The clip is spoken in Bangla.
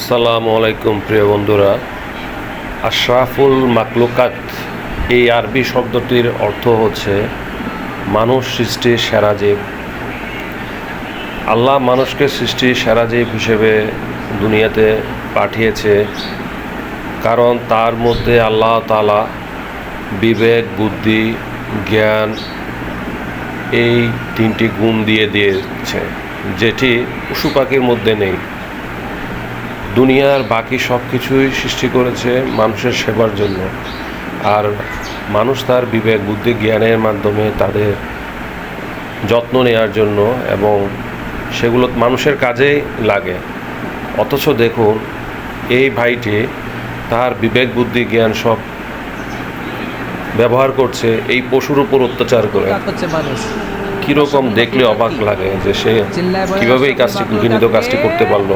আসসালামু আলাইকুম, প্রিয় বন্ধুরা। আশরাফুল মাকলুকাত, এই আরবি শব্দটির অর্থ হচ্ছে, মানুষ সৃষ্টির সেরা জীব। আল্লাহ মানুষকে সৃষ্টির সেরা জীব হিসেবে দুনিয়াতে পাঠিয়েছে, কারণ তার মধ্যে আল্লাহ তালা বিবেক, বুদ্ধি, জ্ঞান, এই তিনটি গুণ দিয়ে দিয়েছে, যেটি পশু পাখির মধ্যে নেই। দুনিয়ার বাকি সব কিছুই সৃষ্টি করেছে মানুষের সেবার জন্য। আর মানুষ তার বিবেক বুদ্ধি জ্ঞানের মাধ্যমে তাদের যত্ন নেওয়ার জন্য এবং সেগুলো মানুষের কাজেই লাগে। অথচ দেখুন এই ভাইটি তার বিবেক বুদ্ধি জ্ঞান সব ব্যবহার করছে এই পশুর উপর অত্যাচার করে। কীরকম দেখলে অবাক লাগে যে সে কীভাবে এই কাজটি ঘৃণিত কাজটি করতে পারল।